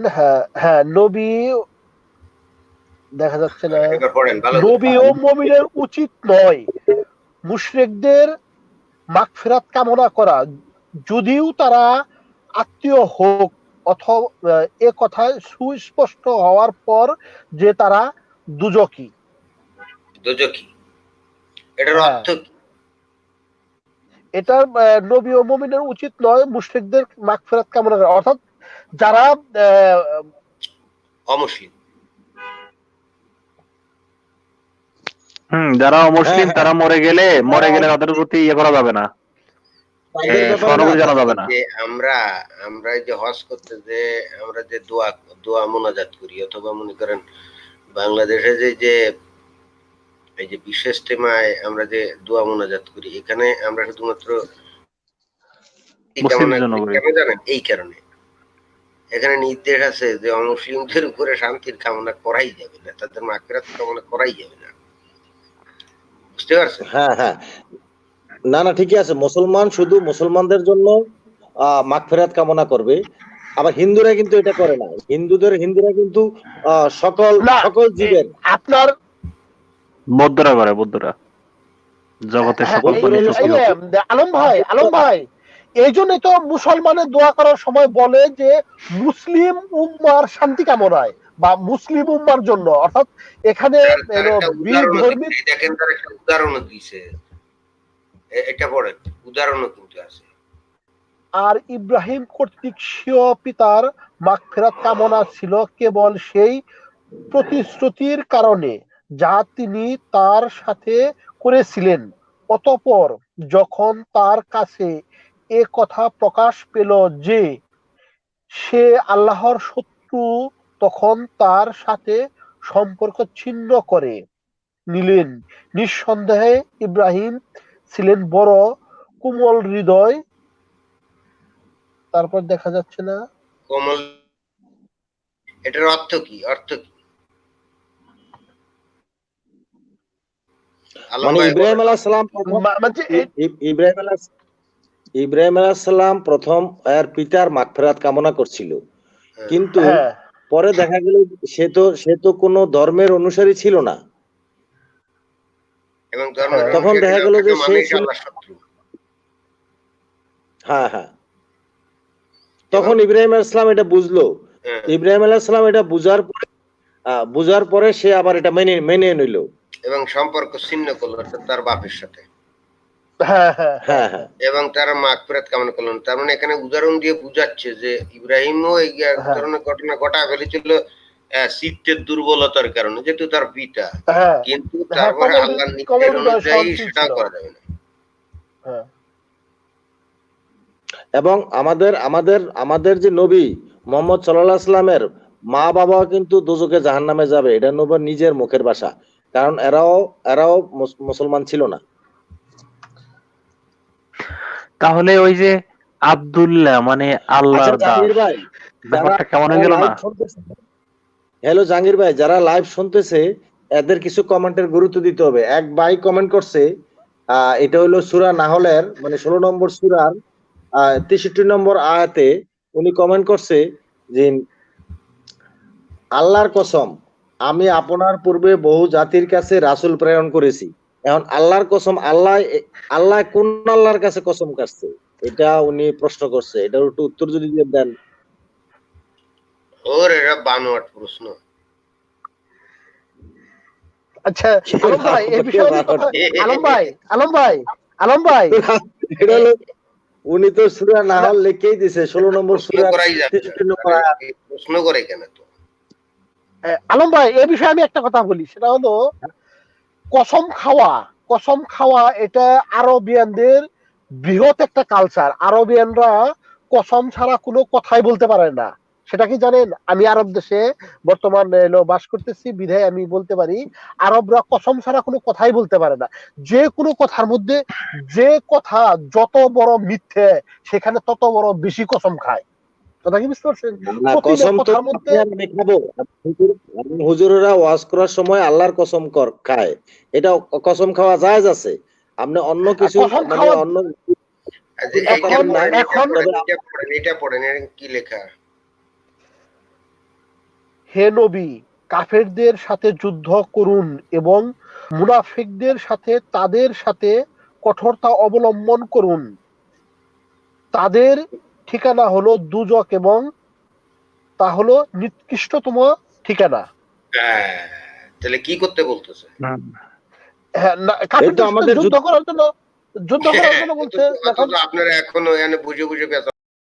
হ্যাঁ হ্যাঁ নবী দেখা যাচ্ছে না। নবী ও মমিনের উচিত নয়। মুশরিকদের মাগফিরাত কামনা করা যদিও তারা আত্মীয় হোক অথবা এ কথায় সুস্পষ্ট হওয়ার পর যে তারা দুজকি দোজকি এটার হ্যাঁ। অর্থ এটা নবী ও মমিনের উচিত নয় মুশরিকদের মাগফিরাত কামনা করা। অর্থাৎ যারা অমুসলিম। হুম যারা অমুসলিম হ্যাঁ, তারা মরে গেলে মরে গেলে তাদের প্রতি ইয়ে করা যাবে না। তাদের এ, ব্যাপারে সরবরাহ না- জানা যাবে না। যে আমরা আমরা যে হজ করতে যে আমরা যে দোয়া দোয়া মোনাজাত করি অথবা মনে করেন বাংলাদেশে যে যে এই যে বিশেষ টেমায় আমরা যে দোয়া মোনাজাত করি এখানে আমরা শুধুমাত্র এই কারণে। এখানে নির্দেশ আছে যে অমুসলিমদের উপরে শান্তির কামনা করাই যাবে না তাদের মাকফিরাত কামনা করাই যাবে না। বুঝতে পারছেন? হ্যাঁ হ্যাঁ। না না ঠিকই আছে। মুসলমান শুধু মুসলমানদের জন্য আহ কামনা করবে। আবার হিন্দুরা কিন্তু এটা করে না। হিন্দুদের হিন্দুরা কিন্তু আহ, সকল সকল জীবের। আপনার বৌদ্ধরা করে বৌদ্ধরা। জগতের হ্যাঁ, সকল আলম ভাই আলম ভাই। এই জন্য তো মুসলমানের দোয়া করার সময় বলে যে মুসলিম উম্মার শান্তি কামনায় বা মুসলিম উম্মার জন্য। অর্থাৎ এখানে দেখেন তার একটা উদাহরণও দিছে। এটা পড়েন উদাহরণও কিন্তু আছে। আর ইব্রাহিম কর্তৃক স্বীয় পিতার মাগফিরাত কামনা ছিল কেবল সেই প্রতিশ্রুতির কারণে যা তিনি তার সাথে করেছিলেন। অতঃপর যখন তার কাছে এ কথা প্রকাশ পেল যে সে আল্লাহর শত্রু তখন তার সাথে সম্পর্ক ছিন্ন করে নিলেন। নিঃসন্দেহে ইব্রাহিম ছিলেন বড় কোমল হৃদয়। তারপর দেখা যাচ্ছে না। কমল এটার অর্থ কি? অর্থ কি? মানে ইব্রাহিম। আলাহ সালাম মানে ইব্রাহিম আলাহ ইব্রাহিম আলাহ প্রথম এর পিতার মাগফিরাত কামনা করছিল। হ্যাঁ। কিন্তু হ্যাঁ। পরে দেখা গেল সে তো সে তো কোনো ধর্মের অনুসারী ছিল না। হ্যাঁ। তখন দেখা গেল যে সে ছিল- হ্যাঁ হ্যাঁ। তখন ইব্রাহিম আলাহ সালাম এটা বুঝলো। ইব্রাহিম আলাহ সালাম এটা বুঝার পরে বুঝার পরে সে আবার এটা মেনে মেনে নিল। এবং সম্পর্ক ছিন্ন করল তার বাপের সাথে। এবং তারা মাগফিরাত কামনা করলেন। তার মানে এখানে উদাহরণ দিয়ে বুঝাচ্ছে যে ইব্রাহিমও এই হ্যাঁ। ধরনের ঘটনা ঘটা ফেলেছিল দুর্বলতার কারণে যেহেতু তার পিতা। হ্যাঁ। কিন্তু হ্যাঁ, তারপরে আল্লাহ কমল নির্দেশ অনুযায়ী ছিল। করা যাবে না। হ্যাঁ। এবং আমাদের আমাদের আমাদের যে নবী মোহাম্মদ সাল্লাহ সাল্লামের মা বাবাও কিন্তু দুজকে জাহান নামে যাবে। এটা নবীর নিজের মুখের ভাষা। কারণ এরাও এরাও মুস- মুসলমান ছিল না। তাহলে ওই যে আব্দুল্লাহ মানে আল্লাহর আচ্ছা দাস। ব্যাপারটা কেমন হয়ে গেল না? হ্যালো জাহাঙ্গীর ভাই যারা লাইভ শুনতেছে এদের কিছু কমেন্টের গুরুত্ব দিতে হবে। এক ভাই কমেন্ট করছে এটা হলো সুরা নাহলের মানে ষোলো নম্বর সুরার তেষট্টি নম্বর আয়াতে উনি কমেন্ট করছে যে আল্লাহর কসম আমি আপনার পূর্বে বহু জাতির কাছে রাসুল প্রেরণ করেছি। এখন আল্লাহর কসম আল্লাহ আল্লাহ কোন আল্লাহর কাছে কসম কাটছে? এটা উনি প্রশ্ন করছে। এটার একটু উত্তর যদি দিয়ে দেন। ওর এটা বানোয়াট প্রশ্ন। আচ্ছা আলম ভাই এই বিষয়ে আলম ভাই আলম ভাই আলম ভাই। এটা হলো উনি তো সুরা নাহল লিখেই দিছে ষোলো নম্বর প্রশ্ন সুরা করে কেন তো? আলম ভাই এই বিষয়ে আমি একটা কথা বলি। সেটা হলো কসম খাওয়া কসম খাওয়া এটা আরবিয়ানদের বৃহৎ একটা কালচার আরবিয়ানরা কসম ছাড়া কোনো কথাই বলতে পারে না। সেটা কি জানেন? আমি আরব দেশে বর্তমান বাস করতেছি, বিধায় আমি বলতে পারি, আরবরা কসম ছাড়া কোনো কথাই বলতে পারে না। যে কোনো কথার মধ্যে যে কথা যত বড় মিথ্যে, সেখানে তত বড় বেশি কসম খায়। কথা কি বুঝতে পারছেন? না প্রতিটা কসম তো কথার মধ্যে- আপনি আর আমি খাব। হুজুর- হুজুরেরা ওয়াজ করার সময় আল্লাহর কসম খায়। এটা কসম খাওয়া জায়েজ আছে। আপনি অন্য কিছু মানে অন্য এখন- পড়েন, পড়েন, এইটা পড়েন, এইটা পড়েন, এর কি লেখা? হে নবী কাফেরদের সাথে যুদ্ধ করুন এবং মুনাফিকদের সাথে তাদের সাথে কঠোরতা অবলম্বন করুন। তাদের ঠিকানা হলো দুজক এবং তা হলো নিকৃষ্টতম ঠিকানা। হ্যাঁ, তাহলে কি করতে বলতেছে? হ্যাঁ, না, কাফেরদের আমাদের যুদ্ধ করার জন্য যুদ্ধ করার জন্য বলছে। আপনারা এখনও এখানে বুঝে বুঝে ব্যথা